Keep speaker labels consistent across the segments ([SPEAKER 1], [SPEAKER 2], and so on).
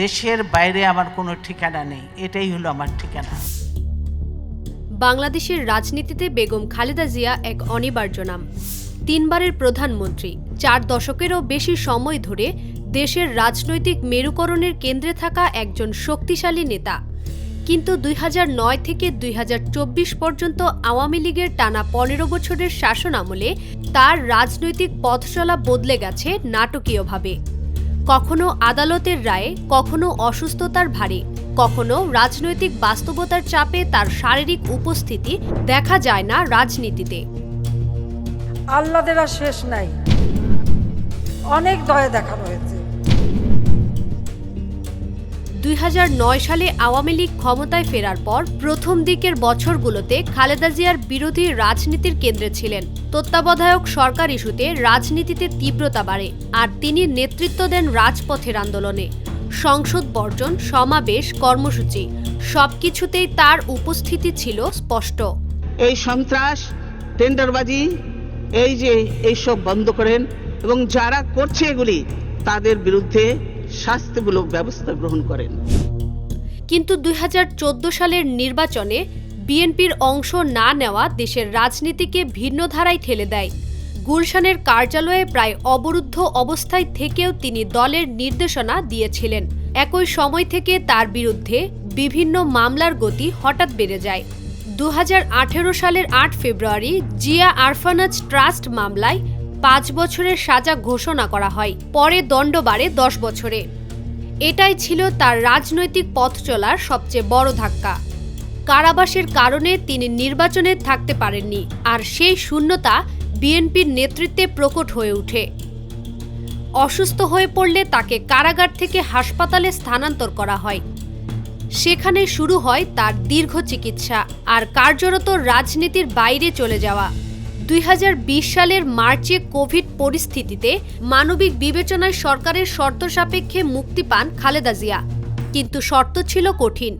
[SPEAKER 1] দেশের বাইরে আমার কোনো ঠিকানা নেই, এটাই হলো আমার ঠিকানা।
[SPEAKER 2] বাংলাদেশের রাজনীতিতে বেগম খালেদা জিয়া এক অনিবার্য নাম। তিনবারের প্রধানমন্ত্রী, চার দশকেরও বেশি সময় ধরে দেশের রাজনৈতিক মেরুকরণের কেন্দ্রে থাকা একজন শক্তিশালী নেতা। কিন্তু দুই হাজার নয় থেকে দুই হাজার চব্বিশ পর্যন্ত আওয়ামী লীগের টানা পনেরো বছরের শাসন আমলে তার রাজনৈতিক পথচলা বদলে গেছে নাটকীয়ভাবে। কখনো আদালতের রায়ে, কখনো অসুস্থতার ভারে, কখনো রাজনৈতিক বাস্তবতার চাপে তার শারীরিক উপস্থিতি দেখা যায় না রাজনীতিতে।
[SPEAKER 3] আল্লাদের আর শেষ নাই। অনেক দয়া দেখানো হয়েছে।
[SPEAKER 2] সালে আওয়ামী লীগ ক্ষমতায় ফেরার পর প্রথম দিকের বছরগুলোতে খালেদা জিয়ার বিরোধী রাজনীতির কেন্দ্রে ছিলেন। তত্ত্বাবধায়ক সরকার ইস্যুতে রাজনীতিতে তীব্রতা বাড়ে আর তিনি নেতৃত্ব দেন রাজপথের আন্দোলনে। সংসদ বর্জন, সমাবেশ, কর্মসূচি, সবকিছুতেই তার উপস্থিতি ছিল স্পষ্ট।
[SPEAKER 4] এই সন্ত্রাস, টেন্ডারবাজি, এই যে এইসব বন্ধ করেন এবং যারা করছে এগুলি, তাদের বিরুদ্ধে শাস্তিমূলক ব্যবস্থা গ্রহণ করেন।
[SPEAKER 2] কিন্তু দুই সালের নির্বাচনে বিএনপির অংশ না নেওয়া দেশের রাজনীতিকে ভিন্ন ধারায় ঠেলে দেয়। গুলশানের কার্যালয়ে প্রায় অবরুদ্ধ অবস্থায় থেকেও তিনি দলের নির্দেশনা দিয়েছিলেন। একই সময় থেকে তার বিরুদ্ধে বিভিন্ন মামলার গতি হঠাৎ বেড়ে যায়। দু হাজার আঠেরো সালের আট ফেব্রুয়ারি জিয়া আরফানাজ ট্রাস্ট মামলায় পাঁচ বছরের সাজা ঘোষণা করা হয়, পরে দণ্ড বাড়ে দশ বছরে। এটাই ছিল তার রাজনৈতিক পথ চলার সবচেয়ে বড় ধাক্কা। কারাবাসের কারণে তিনি নির্বাচনে থাকতে পারেননি, আর সেই শূন্যতা বিএনপির নেতৃত্বে প্রকট হয়ে ওঠে। অসুস্থ হয়ে পড়লে তাকে কারাগার থেকে হাসপাতালে স্থানান্তর করা হয়। সেখানে শুরু হয় তার দীর্ঘ চিকিৎসা, আর কার্যরত রাজনীতির বাইরে চলে যাওয়া। দুই হাজার বিশ সালের মার্চে কোভিড পরিস্থিতিতে মানবিক বিবেচনায় সরকারের শর্ত সাপেক্ষে মুক্তি পান খালেদা জিয়া। কিন্তু শর্ত ছিল কঠিন।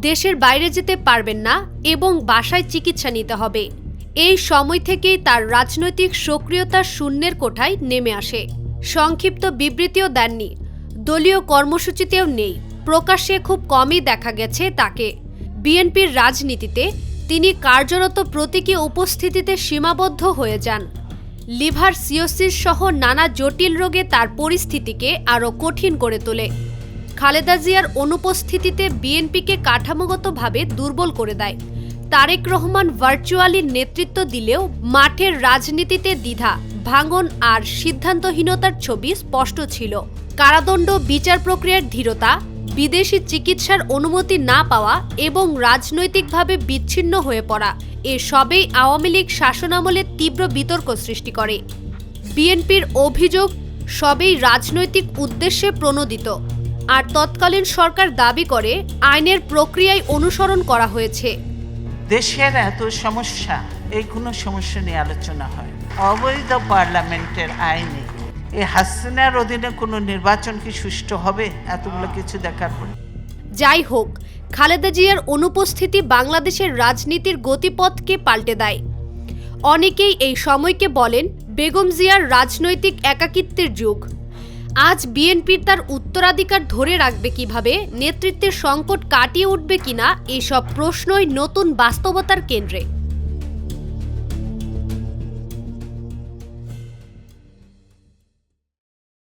[SPEAKER 2] দেশের বাইরে যেতে পারবেন না এবং বাসায় চিকিৎসা নিতে হবে। এই সময় থেকেই তার রাজনৈতিক সক্রিয়তা শূন্যের কোঠায় নেমে আসে। সংক্ষিপ্ত বিবৃতিও দেননি। দলীয় কর্মসূচিতেও নেই। প্রকাশ্যে খুব কমই দেখা গেছে তাকে। বিএনপির রাজনীতিতে তিনি কার্যরত প্রতীকী উপস্থিতিতে সীমাবদ্ধ হয়ে যান। লিভার সিওসিস সহ নানা জটিল রোগে তার পরিস্থিতিকে আরও কঠিন করে তোলে। খালেদা জিয়ার অনুপস্থিতিতে বিএনপিকে কাঠামোগতভাবে দুর্বল করে দেয়। তারেক রহমান ভার্চুয়ালি নেতৃত্ব দিলেও মাঠের রাজনীতিতে দ্বিধা, ভাঙন আর সিদ্ধান্তহীনতার ছবি স্পষ্ট ছিল। কারাদণ্ড, বিচার প্রক্রিয়ার ধীরতা বিদেশি চিকিৎসার অনুমতি না পাওয়া এবং রাজনৈতিকভাবে বিচ্ছিন্ন হয়ে পড়া, এ সবেই আওয়ামী লীগ শাসনামলে তীব্র বিতর্ক সৃষ্টি করে। বিএনপির অভিযোগ সবেই রাজনৈতিক উদ্দেশ্যে প্রণোদিত। আর তৎকালীন সরকার দাবি করে, আইনের প্রক্রিয়ায় অনুসরণ করা হয়েছে।
[SPEAKER 1] দেশের এত সমস্যা এই কোনো সমস্যা নিয়ে আলোচনা হয়? অবৈধ পার্লামেন্টের আইনে এই হাসিনার অধীনে কোনো নির্বাচন কি সুষ্ঠু হবে? এতগুলো কিছু দেখার পর।
[SPEAKER 2] যাই হোক খালেদা জিয়ার অনুপস্থিতি বাংলাদেশের রাজনীতির গতিপথকে পাল্টে দেয়। অনেকেই এই সময়কে বলেন বেগম জিয়ার রাজনৈতিক একাকিত্বের যুগ। আজ বিএনপির তার উত্তরাধিকার ধরে রাখবে কীভাবে নেতৃত্বের সংকট কাটিয়ে উঠবে কিনা এসব প্রশ্নই নতুন বাস্তবতার কেন্দ্রে।